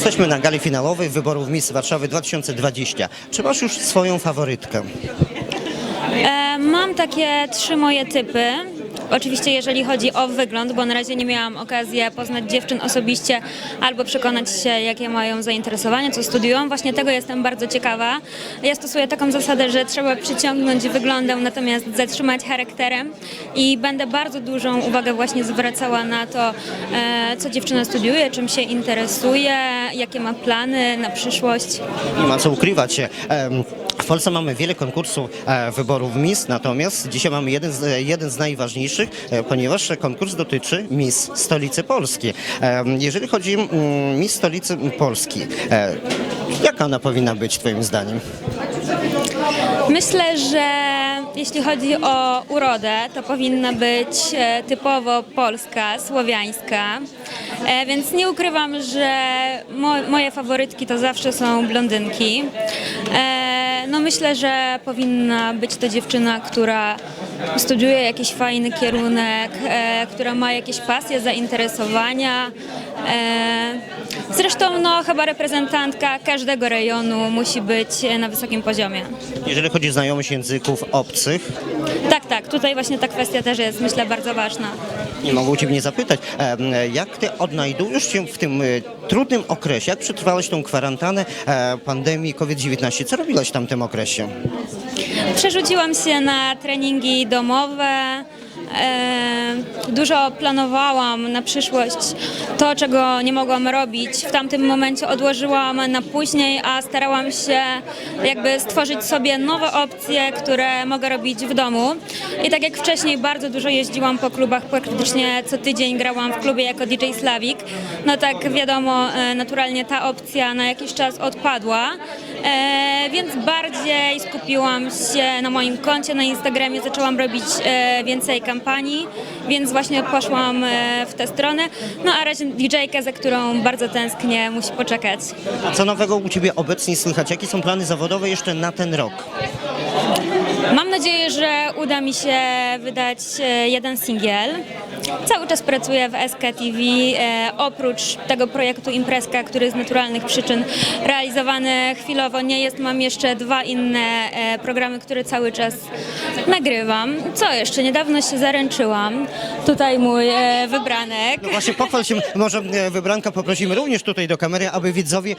Jesteśmy na gali finałowej wyborów Miss Warszawy 2020. Czy masz już swoją faworytkę? E, mam takie trzy moje typy. Oczywiście jeżeli chodzi o wygląd, bo na razie nie miałam okazji poznać dziewczyn osobiście albo przekonać się, jakie mają zainteresowania, co studiują. Właśnie tego jestem bardzo ciekawa. Ja stosuję taką zasadę, że trzeba przyciągnąć wyglądem, natomiast zatrzymać charakterem i będę bardzo dużą uwagę właśnie zwracała na to, e, co dziewczyna studiuje, czym się interesuje, jakie ma plany na przyszłość. Nie ma co ukrywać się. W Polsce mamy wiele konkursów e, wyborów Miss, natomiast dzisiaj mamy jeden z, jeden z najważniejszych, e, ponieważ konkurs dotyczy Miss Stolicy Polski. Jeżeli chodzi o Miss Stolicy Polski, e, jaka ona powinna być Twoim zdaniem? Myślę, że jeśli chodzi o urodę, to powinna być e, typowo polska, słowiańska. E, Więc nie ukrywam, że mo- moje faworytki to zawsze są blondynki. E, No myślę, że powinna być to dziewczyna, która studiuje jakiś fajny kierunek, która ma jakieś pasje, zainteresowania. Zresztą no, chyba reprezentantka każdego rejonu musi być e, na wysokim poziomie. Jeżeli chodzi o znajomość języków obcych, Tak, tak, tutaj właśnie ta kwestia też jest, myślę, bardzo ważna. nie mogę Ciebie nie zapytać, jak Ty odnajdujesz się w tym e, trudnym okresie? Jak przetrwałeś tą kwarantannę e, pandemii COVID-19? Co robiłaś w tamtym okresie? Przerzuciłam się na treningi domowe. E, dużo planowałam na przyszłość. To, czego nie mogłam robić w tamtym momencie, odłożyłam na później, a starałam się jakby stworzyć sobie nowe opcje, które mogę robić w domu. I tak jak wcześniej bardzo dużo jeździłam po klubach, praktycznie co tydzień grałam w klubie jako DJ Slawik, no tak wiadomo, e, naturalnie ta opcja na jakiś czas odpadła. E, więc bardziej skupiłam się na moim koncie na Instagramie, zaczęłam robić więcej kampanii, więc właśnie poszłam e, w tę stronę. No a razie DJ-kę, za którą bardzo tęsknię, musi poczekać. Co nowego u Ciebie obecnie słychać? Jakie są plany zawodowe jeszcze na ten rok? Mam nadzieję, że uda mi się wydać e, jeden singiel. Cały czas pracuję w SK TV. E, oprócz tego projektu Imprezka, który z naturalnych przyczyn realizowany chwilowo nie jest, mam jeszcze dwa inne e, programy, które cały czas nagrywam. Co jeszcze? Niedawno się zaręczyłam. Tutaj mój wybranek. No właśnie pochwal się, może wybranka poprosimy również tutaj do kamery, aby widzowie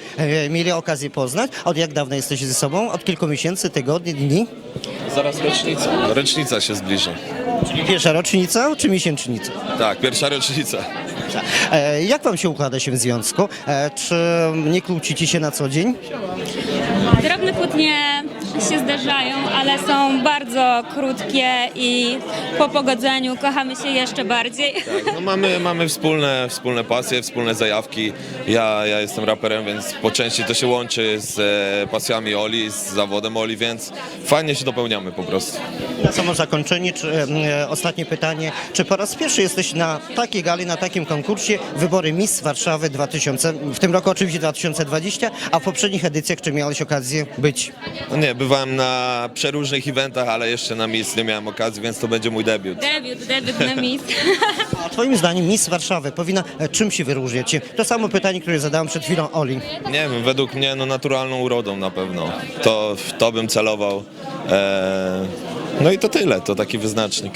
mieli okazję poznać. Od jak dawna jesteście ze sobą? Od kilku miesięcy, tygodni, dni? Zaraz rocznica. Rocznica się zbliża. Czyli pierwsza rocznica czy miesięcznica? Tak, pierwsza rocznica. E, jak wam się układa się w związku? E, czy nie kłócicie się na co dzień? Drobne kłótnie się zdarzają, ale są bardzo krótkie i po pogodzeniu kochamy się jeszcze bardziej. Tak, no mamy, mamy wspólne, wspólne pasje, wspólne zajawki. Ja, ja jestem raperem, więc po części to się łączy z e, pasjami Oli, z zawodem Oli, więc fajnie się dopełniamy po prostu. Na samo zakończenie, czy, e, ostatnie pytanie. Czy po raz pierwszy jesteś na takiej gali, na takim konkursie wybory Miss Warszawy 2000, w tym roku oczywiście 2020, a w poprzednich edycjach czy miałeś okazję być? No nie, bywałem na przeróżnych eventach, ale jeszcze na Miss nie miałem okazji, więc to będzie mój debiut. Debiut, debiut na Miss. A twoim zdaniem Miss Warszawy powinna e, czym się wyróżniać? To samo pytanie, które zadałem przed chwilą Oli. Nie wiem, według mnie no naturalną urodą na pewno. To, w to bym celował. E, no i to tyle, to taki wyznacznik.